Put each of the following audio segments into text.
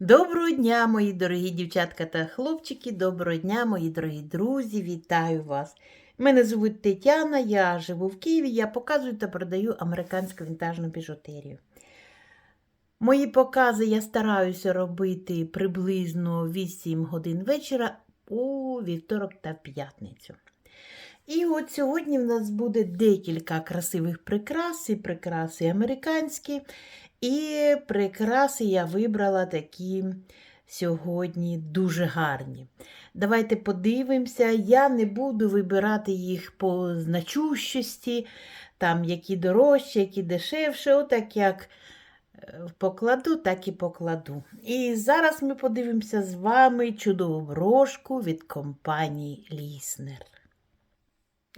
Доброго дня, мої дорогі дівчатка та хлопчики, доброго дня, мої дорогі друзі, вітаю вас. Мене звуть Тетяна, я живу в Києві, я показую та продаю американську вінтажну біжутерію. Мої покази я стараюся робити приблизно 8 годин вечора у вівторок та п'ятницю. І от сьогодні в нас буде декілька красивих прикрас, і прикраси американські, і прикраси я вибрала такі сьогодні дуже гарні. Давайте подивимося, я не буду вибирати їх по значущості, там які дорожчі, які дешевше, отак як е, покладу, так і покладу. І зараз ми подивимося з вами чудову брошку від компанії Ліснер.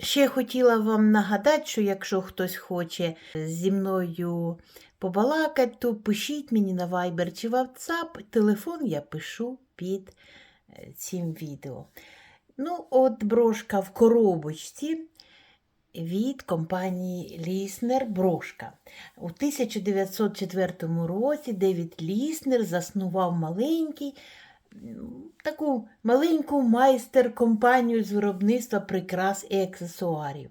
Ще хотіла вам нагадати, що якщо хтось хоче зі мною побалакати, то пишіть мені на Viber чи WhatsApp. Телефон я пишу під е, цим відео. Ну, от брошка в коробочці від компанії Ліснер Брошка. У 1904 році Девід Ліснер заснував маленький таку маленьку майстер-компанію з виробництва прикрас і аксесуарів.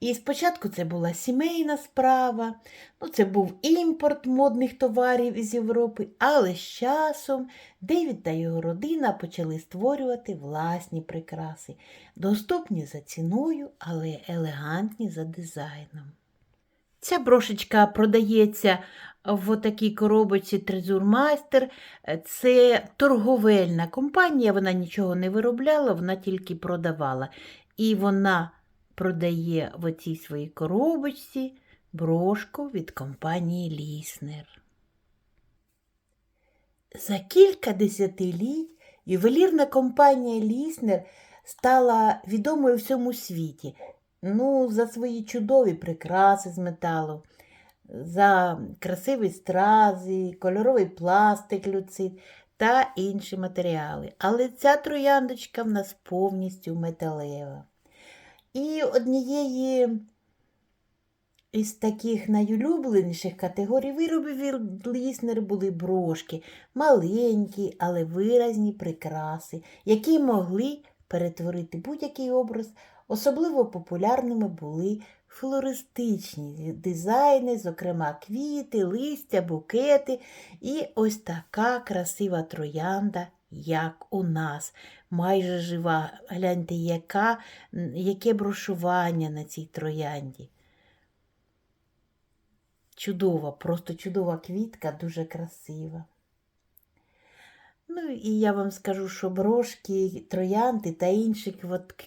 І спочатку це була сімейна справа, ну, це був імпорт модних товарів із Європи, але з часом Девід та його родина почали створювати власні прикраси, доступні за ціною, але елегантні за дизайном. Ця брошечка продається в такій коробочці Трезурмайстер. Це торговельна компанія, вона нічого не виробляла, вона тільки продавала. І вона продає в оцій своїй коробочці брошку від компанії Ліснер. За кілька десятиліть ювелірна компанія Ліснер стала відомою в всьому світі. Ну, за свої чудові прикраси з металу, за красиві стрази, кольоровий пластик люцит та інші матеріали. Але ця трояндочка в нас повністю металева. І однієї із таких найулюбленіших категорій виробів Ліснер були брошки, маленькі, але виразні прикраси, які могли перетворити будь-який образ. Особливо популярними були флористичні дизайни, зокрема квіти, листя, букети і ось така красива троянда, як у нас. Майже жива. Гляньте, яка, яке брошування на цій троянді. Чудова, просто чудова квітка, дуже красива. Ну і я вам скажу, що брошки, троянди та інші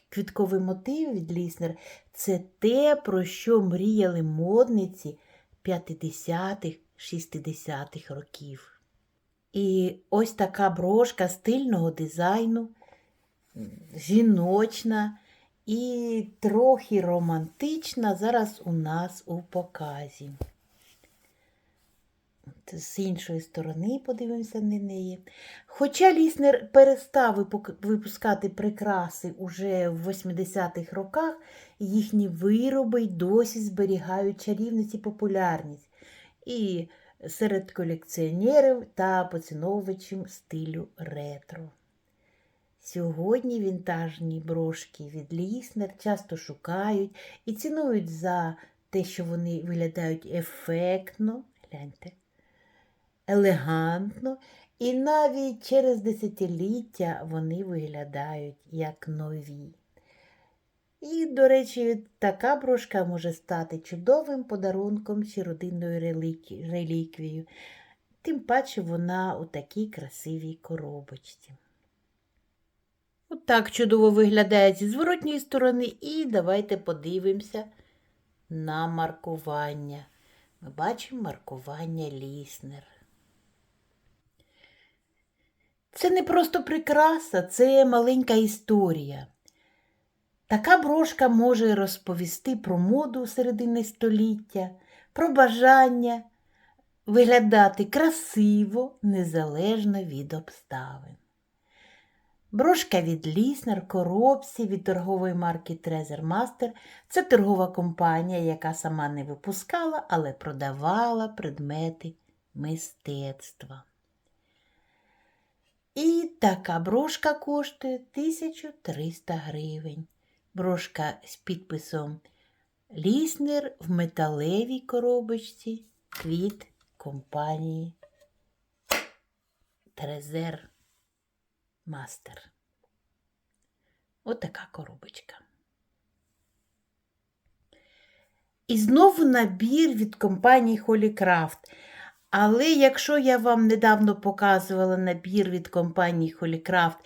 квіткові мотиви від Ліснер це те, про що мріяли модниці 50-х, 60-х років. І ось така брошка стильного дизайну, жіночна і трохи романтична зараз у нас у показі. З іншої сторони подивимося на неї. Хоча Ліснер перестав випускати прикраси уже в 80-х роках, їхні вироби й досі зберігають чарівність і популярність і серед колекціонерів та поціновувачів стилю ретро. Сьогодні вінтажні брошки від Ліснер часто шукають і цінують за те, що вони виглядають ефектно. Гляньте елегантно, і навіть через десятиліття вони виглядають як нові. І, до речі, така брошка може стати чудовим подарунком чи родинною реліквією, тим паче вона у такій красивій коробочці. Отак чудово виглядає зі зворотньої сторони, і давайте подивимося на маркування. Ми бачимо маркування Ліснер. Це не просто прикраса, це маленька історія. Така брошка може розповісти про моду середини століття, про бажання виглядати красиво, незалежно від обставин. Брошка від Ліснер, коробці від торгової марки Treasure Master – це торгова компанія, яка сама не випускала, але продавала предмети мистецтва. І така брошка коштує 1300 гривень. Брошка з підписом Ліснер в металевій коробочці від компанії Трезер Мастер. Отака коробочка. І знову набір від компанії Holycraft. Але якщо я вам недавно показувала набір від компанії Holycraft,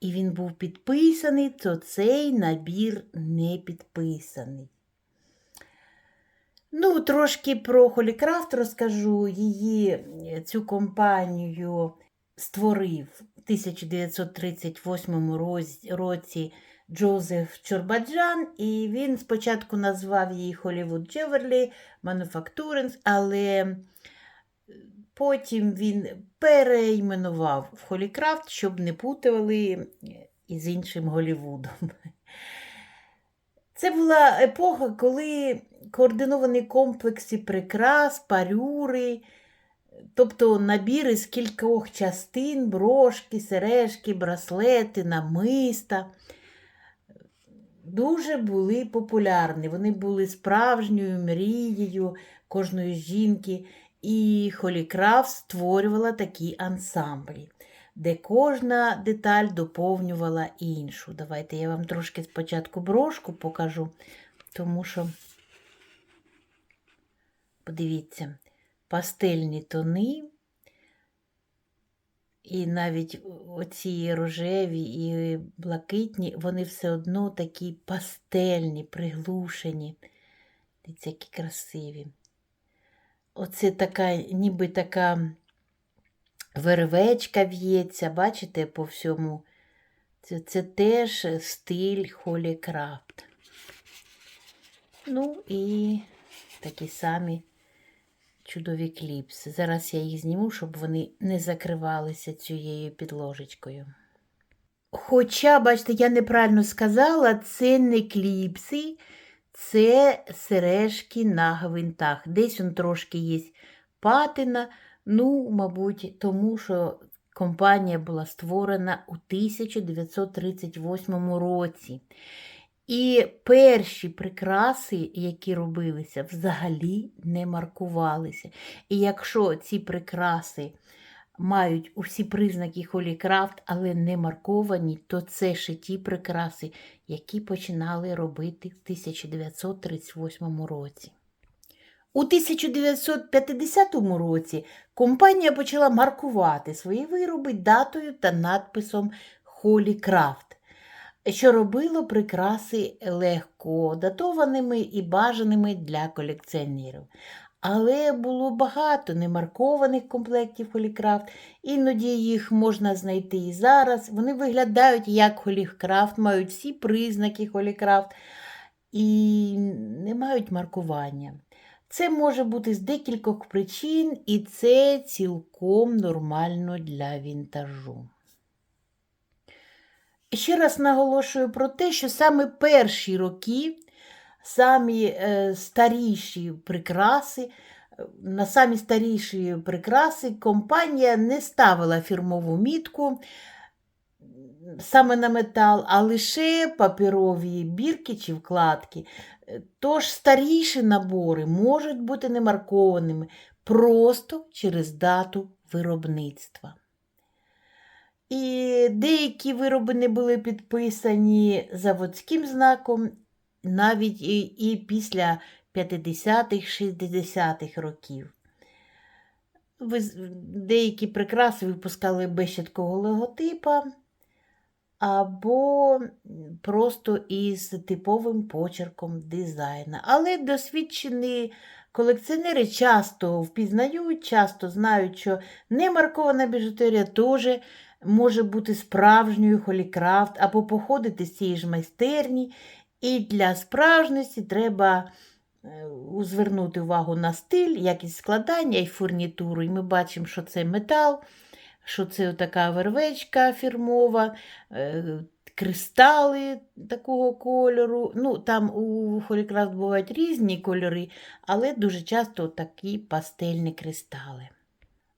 і він був підписаний, то цей набір не підписаний. Ну, трошки про Holycraft розкажу. Її е, цю компанію створив в 1938 році Джозеф Чорбаджан, і він спочатку назвав її Hollywood Jewelry Manufacturers, але потім він переіменував в Holycraft, щоб не путали із іншим Голлівудом. Це була епоха, коли координовані комплекси прикрас, парюри, тобто набіри з кількох частин, брошки, сережки, браслети, намиста, дуже були популярні. Вони були справжньою мрією кожної жінки, і Холікрафт створювала такі ансамблі, де кожна деталь доповнювала іншу. Давайте я вам трошки спочатку брошку покажу, тому що, подивіться, пастельні тони. І навіть оці рожеві і блакитні, вони все одно такі пастельні, приглушені. Дивіться, які красиві. Оце така, ніби така вервечка в'ється, бачите, по всьому. Це, це теж стиль Холікрафт. Ну і такі самі чудові кліпси. Зараз я їх зніму, щоб вони не закривалися цією підложечкою. Хоча, бачите, я неправильно сказала, це не кліпси, це сережки на гвинтах. Десь он трошки є патина, ну, мабуть, тому що компанія була створена у 1938 році. І перші прикраси, які робилися, взагалі не маркувалися. І якщо ці прикраси мають усі признаки Холікрафт, але не марковані, то це ще ті прикраси, які починали робити в 1938 році. У 1950 році компанія почала маркувати свої вироби датою та надписом Холікрафт що робило прикраси легко датованими і бажаними для колекціонерів. Але було багато немаркованих комплектів Холікрафт, іноді їх можна знайти і зараз. Вони виглядають як Холікрафт, мають всі признаки Холікрафт і не мають маркування. Це може бути з декількох причин, і це цілком нормально для вінтажу. Ще раз наголошую про те, що саме перші роки, самі е, старіші прикраси, е, на самі старіші прикраси компанія не ставила фірмову мітку саме на метал, а лише паперові бірки чи вкладки. Е, Тож старіші набори можуть бути немаркованими просто через дату виробництва. І деякі вироби не були підписані заводським знаком навіть і, і після 50-х, 60-х років. Деякі прикраси випускали без логотипа або просто із типовим почерком дизайна. Але досвідчені колекціонери часто впізнають, часто знають, що немаркована біжутерія теж може бути справжньою холікрафт або походити з цієї ж майстерні. І для справжності треба е, звернути увагу на стиль, якість складання і фурнітуру. І ми бачимо, що це метал, що це така вервечка фірмова, е, кристали такого кольору. Ну, Там у холікрафт бувають різні кольори, але дуже часто такі пастельні кристали.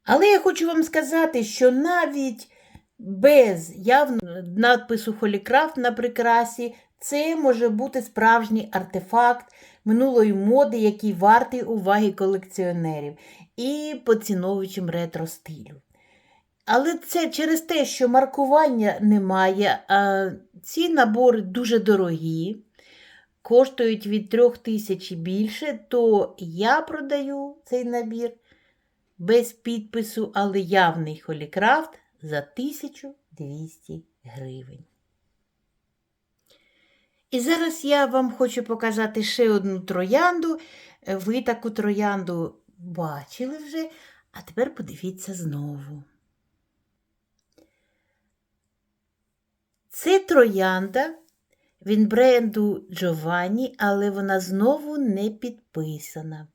Але я хочу вам сказати, що навіть без явного надпису Холікрафт на прикрасі. Це може бути справжній артефакт минулої моди, який вартий уваги колекціонерів і поціновувачів ретро стилю. Але це через те, що маркування немає, а ці набори дуже дорогі, коштують від 3 тисяч і більше, то я продаю цей набір без підпису, але явний холікрафт за 1200 гривень. І зараз я вам хочу показати ще одну троянду. Е, Ви таку троянду бачили вже, а тепер подивіться знову. Це троянда від бренду Giovanni, але вона знову не підписана.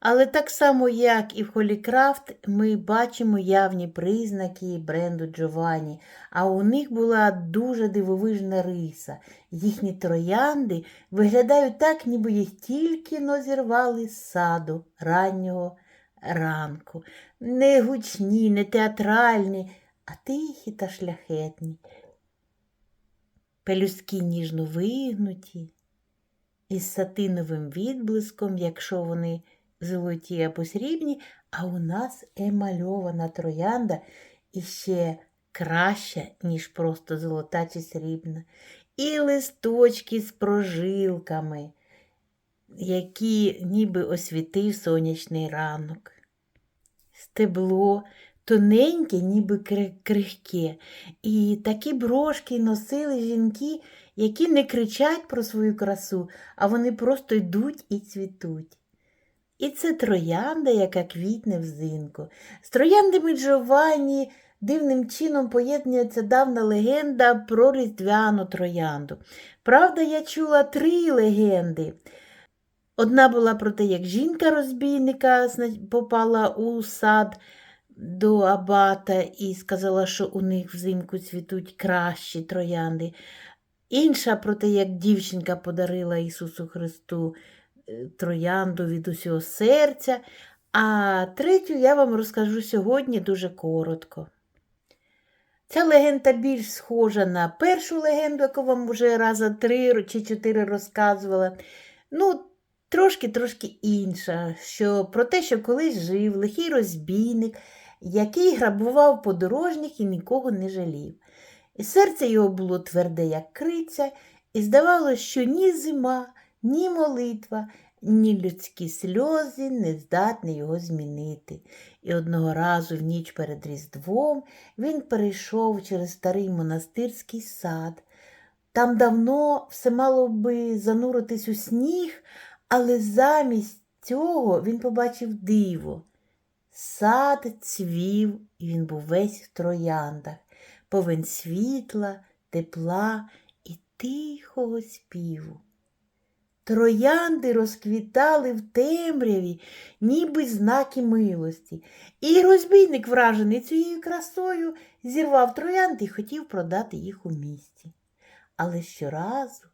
Але так само, як і в Холікрафт, ми бачимо явні признаки бренду Giovanni, а у них була дуже дивовижна риса. Їхні троянди виглядають так, ніби їх тільки но зірвали з саду раннього ранку. Не гучні, не театральні, а тихі та шляхетні. Пелюстки ніжно вигнуті, із сатиновим відблиском, якщо вони золоті або срібні, а у нас емальована троянда іще краща, ніж просто золота чи срібна. І листочки з прожилками, які ніби освітив сонячний ранок. Стебло тоненьке, ніби кри- крихке. І такі брошки носили жінки, які не кричать про свою красу, а вони просто йдуть і цвітуть. І це троянда, яка квітне взимку. З трояндами Джованні дивним чином поєднується давна легенда про різдвяну троянду. Правда, я чула три легенди. Одна була про те, як жінка розбійника попала у сад до абата і сказала, що у них взимку цвітуть кращі троянди. Інша про те, як дівчинка подарила Ісусу Христу троянду від усього серця. А третю я вам розкажу сьогодні дуже коротко. Ця легенда більш схожа на першу легенду, яку вам вже раза три чи чотири розказувала. Ну, трошки-трошки інша, що про те, що колись жив лихий розбійник, який грабував подорожніх і нікого не жалів. І серце його було тверде, як криця, і здавалося, що ні зима, ні молитва, ні людські сльози не здатні його змінити. І одного разу в ніч перед Різдвом він перейшов через старий монастирський сад. Там давно все мало би зануритись у сніг, але замість цього він побачив диво. Сад цвів, і він був весь в трояндах, повен світла, тепла і тихого співу. Троянди розквітали в темряві, ніби знаки милості, і розбійник, вражений цією красою, зірвав троянди і хотів продати їх у місті. Але щоразу,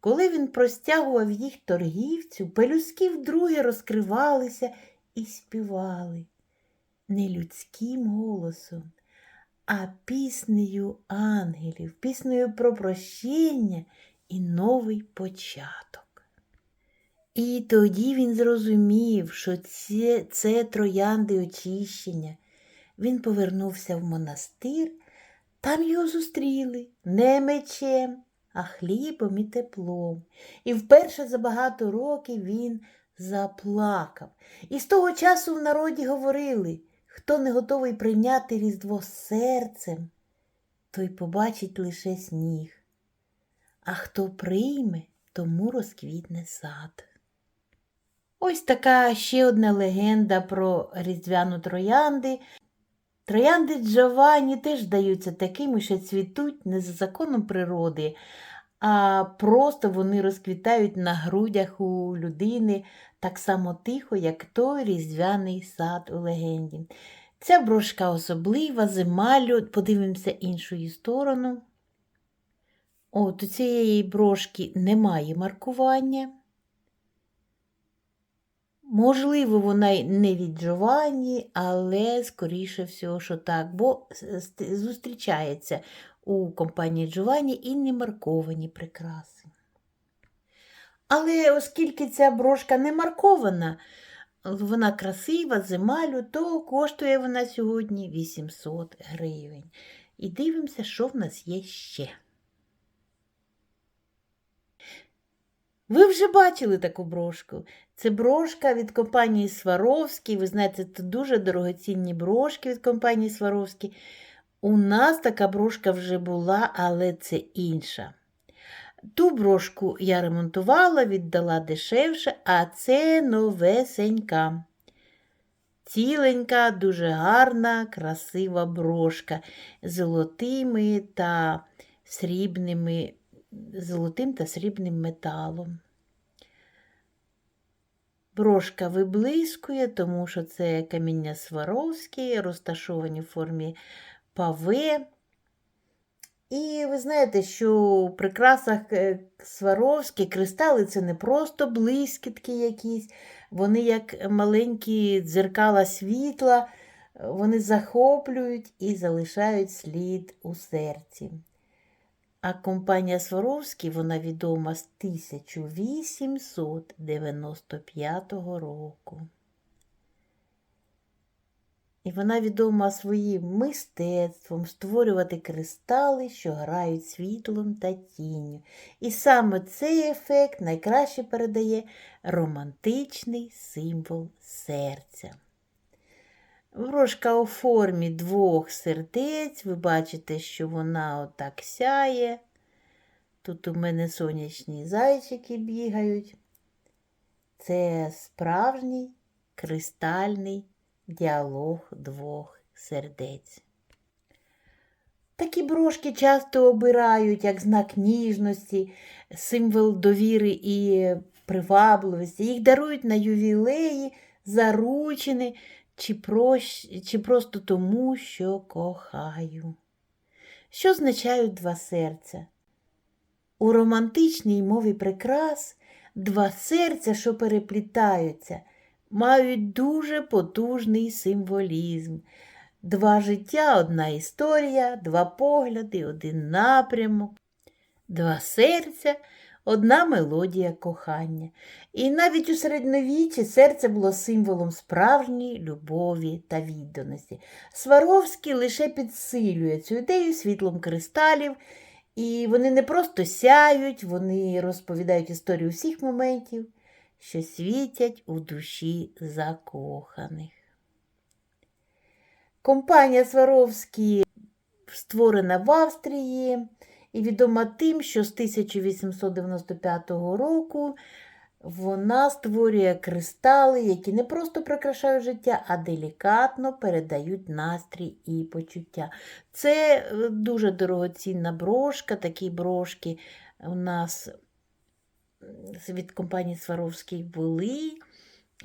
коли він простягував їх торгівцю, пелюски вдруге розкривалися і співали не людським голосом, а піснею ангелів, піснею про прощення і новий початок. І тоді він зрозумів, що це, це троянди очищення. Він повернувся в монастир, там його зустріли не мечем, а хлібом і теплом. І вперше за багато років він заплакав. І з того часу в народі говорили, хто не готовий прийняти Різдво серцем, той побачить лише сніг. А хто прийме, тому розквітне сад. Ось така ще одна легенда про різдвяну троянди. Троянди Джованні теж здаються такими, що цвітуть не за законом природи, а просто вони розквітають на грудях у людини так само тихо, як той різдвяний сад у легенді. Ця брошка особлива, з емаллю. подивимося іншою сторону. От у цієї брошки немає маркування. Можливо, вона й не від Джованні, але скоріше всього, що так, бо зустрічається у компанії Джованні і не марковані прикраси. Але оскільки ця брошка не маркована, вона красива, з емалю, то коштує вона сьогодні 800 гривень. І дивимося, що в нас є ще. Ви вже бачили таку брошку. Це брошка від компанії Сваровський. Ви знаєте, це дуже дорогоцінні брошки від компанії Сваровський. У нас така брошка вже була, але це інша. Ту брошку я ремонтувала, віддала дешевше, а це новесенька. Ціленька, дуже гарна, красива брошка з золотими та срібними, золотим та срібним металом. Брошка виблискує, тому що це каміння Сваровське, розташовані в формі паве. І ви знаєте, що у прикрасах е, Сваровські кристали це не просто блискітки якісь, вони як маленькі дзеркала світла, вони захоплюють і залишають слід у серці. А компанія Сваровський, вона відома з 1895 року. І вона відома своїм мистецтвом створювати кристали, що грають світлом та тінню. І саме цей ефект найкраще передає романтичний символ серця. Брошка у формі двох сердець. Ви бачите, що вона отак сяє. Тут у мене сонячні зайчики бігають. Це справжній кристальний діалог двох сердець. Такі брошки часто обирають як знак ніжності, символ довіри і привабливості. Їх дарують на ювілеї, заручини чи, прощ... чи просто тому, що кохаю. Що означають два серця? У романтичній мові прикрас два серця, що переплітаються, мають дуже потужний символізм. Два життя, одна історія, два погляди, один напрямок, два серця, одна мелодія кохання. І навіть у середньовіччі серце було символом справжньої любові та відданості. Сваровський лише підсилює цю ідею світлом кристалів, і вони не просто сяють, вони розповідають історію всіх моментів, що світять у душі закоханих. Компанія Сваровські створена в Австрії і відома тим, що з 1895 року вона створює кристали, які не просто прикрашають життя, а делікатно передають настрій і почуття. Це е, дуже дорогоцінна брошка, такі брошки у нас від компанії Сваровський були.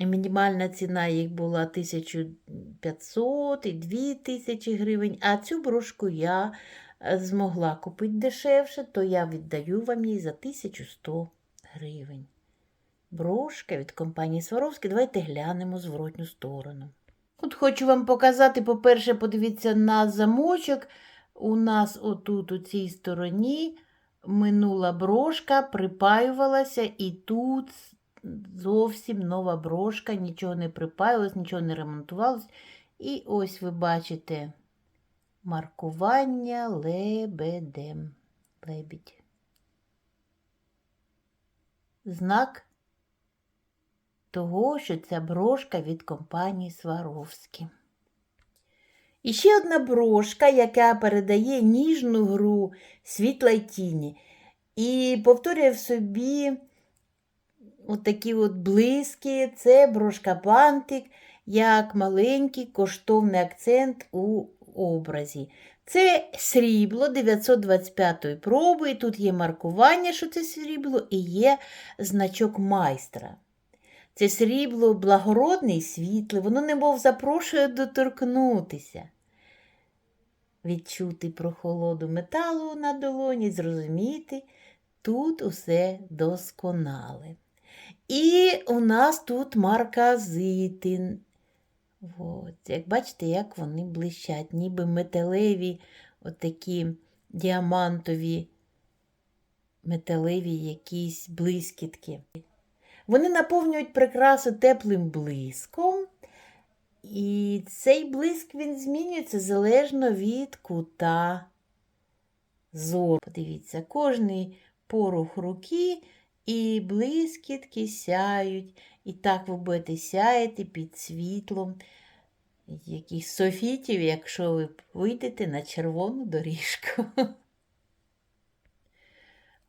Мінімальна ціна їх була 1500 і 2000 гривень, а цю брошку я змогла купити дешевше, то я віддаю вам її за 1100 гривень. Брошка від компанії Сваровський. Давайте глянемо зворотню сторону. От хочу вам показати, по-перше, подивіться на замочок. У нас отут, у цій стороні, минула брошка, припаювалася, і тут зовсім нова брошка, нічого не припаювалось, нічого не ремонтувалось. І ось ви бачите маркування лебедем. Лебідь. Знак того, що ця брошка від компанії Сваровські. І ще одна брошка, яка передає ніжну гру світла й тіні. І повторює в собі отакі от блиски, це брошка бантик, як маленький коштовний акцент у образі. Це срібло 925 проби, і тут є маркування, що це срібло, і є значок майстра. Це срібло благородне і світле, воно немов запрошує доторкнутися. Відчути прохолоду металу на долоні, зрозуміти, тут усе досконале. І у нас тут марказити. От, як бачите, як вони блищать, ніби металеві, отакі діамантові, металеві якісь блискітки. Вони наповнюють прикрасу теплим блиском. І цей блиск він змінюється залежно від кута зору. Подивіться, кожний порух руки і блискітки сяють. І так ви будете сяяти під світлом якихось софітів, якщо ви вийдете на червону доріжку.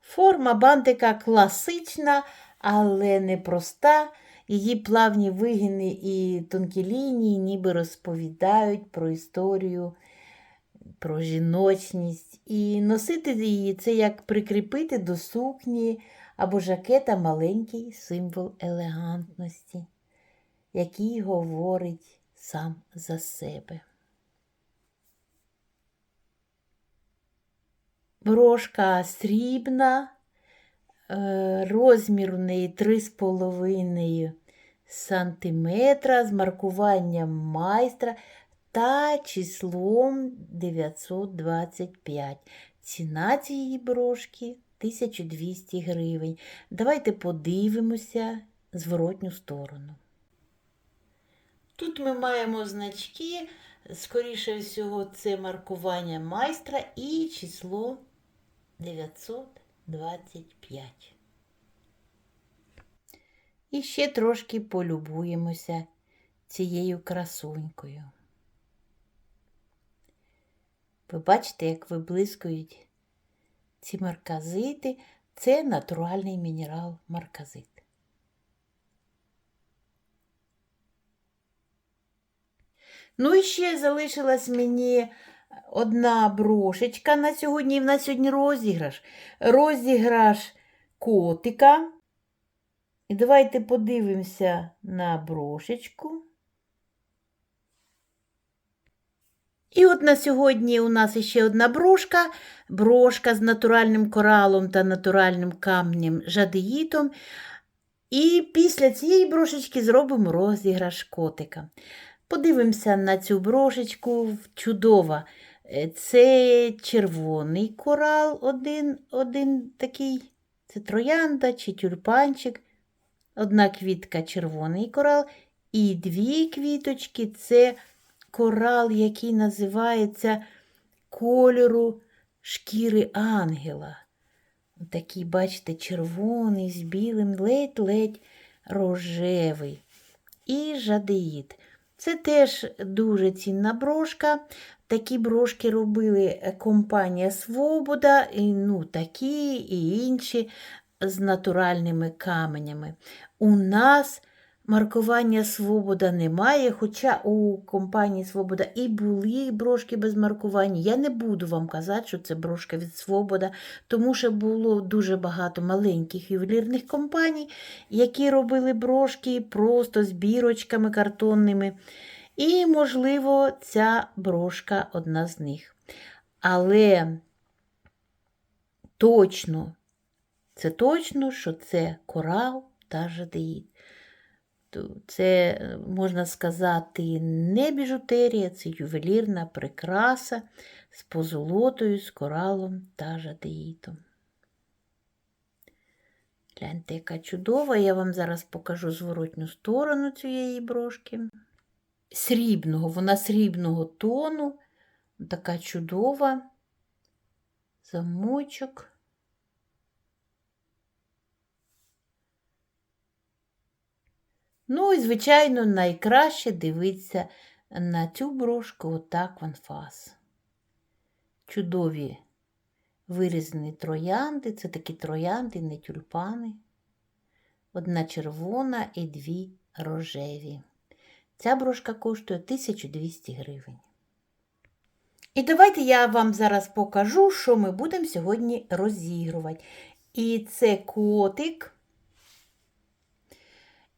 Форма бантика класична, але непроста. Її плавні вигини і тонкі лінії ніби розповідають про історію, про жіночність. І носити її це як прикріпити до сукні або жакета маленький символ елегантності, який говорить сам за себе. Брошка срібна, е, розмір у неї 3,5 сантиметра з маркуванням майстра та числом 925. Ціна цієї брошки 1200 гривень. Давайте подивимося зворотню сторону. Тут ми маємо значки, скоріше всього, це маркування майстра і число 925. І ще трошки полюбуємося цією красунькою. Ви бачите, як виблискують ці марказити. Це натуральний мінерал марказит. Ну і ще залишилась мені одна брошечка на сьогодні. В нас сьогодні розіграш. Розіграш котика. І давайте подивимося на брошечку. І от на сьогодні у нас ще одна брошка, брошка з натуральним коралом та натуральним камнем жадеїтом. І після цієї брошечки зробимо розіграш котика. Подивимося на цю брошечку чудова. Е, Це червоний корал, один, один такий, це троянда чи тюльпанчик. Одна квітка червоний корал, і дві квіточки це корал, який називається кольору шкіри ангела. Такий, бачите, червоний з білим, ледь-ледь рожевий. І жадеїд. Це теж дуже цінна брошка. Такі брошки робили компанія Свобода, і, ну, такі і інші з натуральними каменями. У нас маркування Свобода немає, хоча у компанії Свобода і були брошки без маркування. Я не буду вам казати, що це брошка від Свобода, тому що було дуже багато маленьких ювелірних компаній, які робили брошки просто з бірочками картонними. І, можливо, ця брошка одна з них. Але точно, це точно, що це корал та жадеїд. Це, можна сказати, не біжутерія, це ювелірна прикраса з позолотою, з коралом та жадеїтом. Гляньте, яка чудова, я вам зараз покажу зворотню сторону цієї брошки. Срібного, вона срібного тону, така чудова, замочок. Ну і, звичайно, найкраще дивитися на цю брошку отак в анфас. Чудові вирізані троянди, це такі троянди, не тюльпани. Одна червона і дві рожеві. Ця брошка коштує 1200 гривень. І давайте я вам зараз покажу, що ми будемо сьогодні розігрувати. І це котик.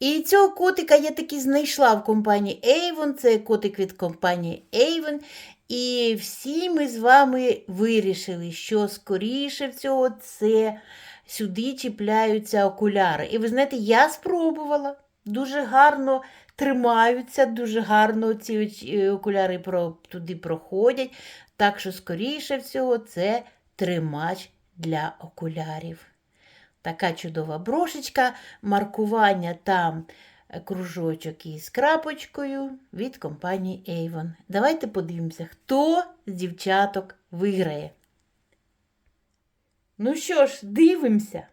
І цього котика я таки знайшла в компанії Avon. Це котик від компанії Avon. І всі ми з вами вирішили, що скоріше всього це сюди чіпляються окуляри. І ви знаєте, я спробувала. Дуже гарно тримаються, дуже гарно ці е, окуляри туди проходять. Так що, скоріше всього, це тримач для окулярів. Така чудова брошечка, маркування там е, кружочок із крапочкою від компанії Avon. Давайте подивимося, хто з дівчаток виграє. Ну що ж, дивимося.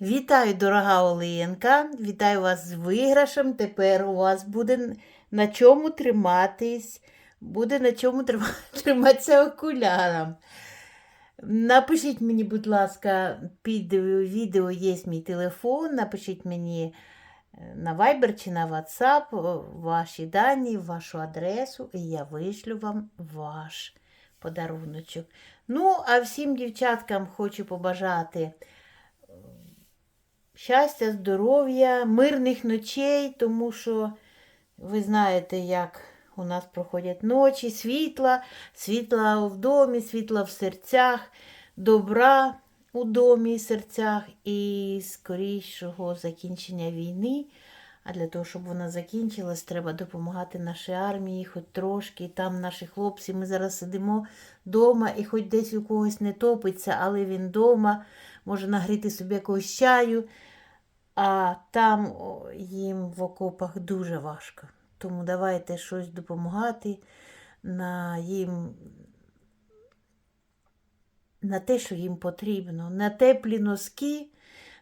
Вітаю, дорога Оленка. Вітаю вас з виграшем. Тепер у вас буде на чому триматись, буде на чому триматися окулярам. Напишіть мені, будь ласка, під відео є мій телефон. Напишіть мені е, на Viber чи на WhatsApp ваші дані, вашу адресу, і я вишлю вам ваш подаруночок. Ну, а всім дівчаткам хочу побажати щастя, здоров'я, мирних ночей, тому що ви знаєте, як у нас проходять ночі, світла, світла в домі, світла в серцях, добра у домі і серцях і скорішого закінчення війни. А для того, щоб вона закінчилась, треба допомагати нашій армії, хоч трошки. Там наші хлопці, ми зараз сидимо вдома, і хоч десь у когось не топиться, але він вдома, може нагріти собі якогось чаю. А там їм в окопах дуже важко. Тому давайте щось допомагати на їм. На те, що їм потрібно, на теплі носки,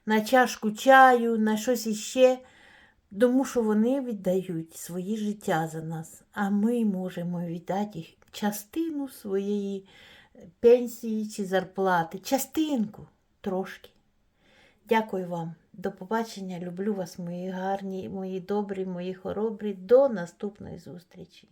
на чашку чаю, на щось іще, тому що вони віддають свої життя за нас, а ми можемо віддати їх частину своєї пенсії чи зарплати, частинку трошки. Дякую вам. До побачення. Люблю вас, мої гарні, мої добрі, мої хоробрі. До наступної зустрічі.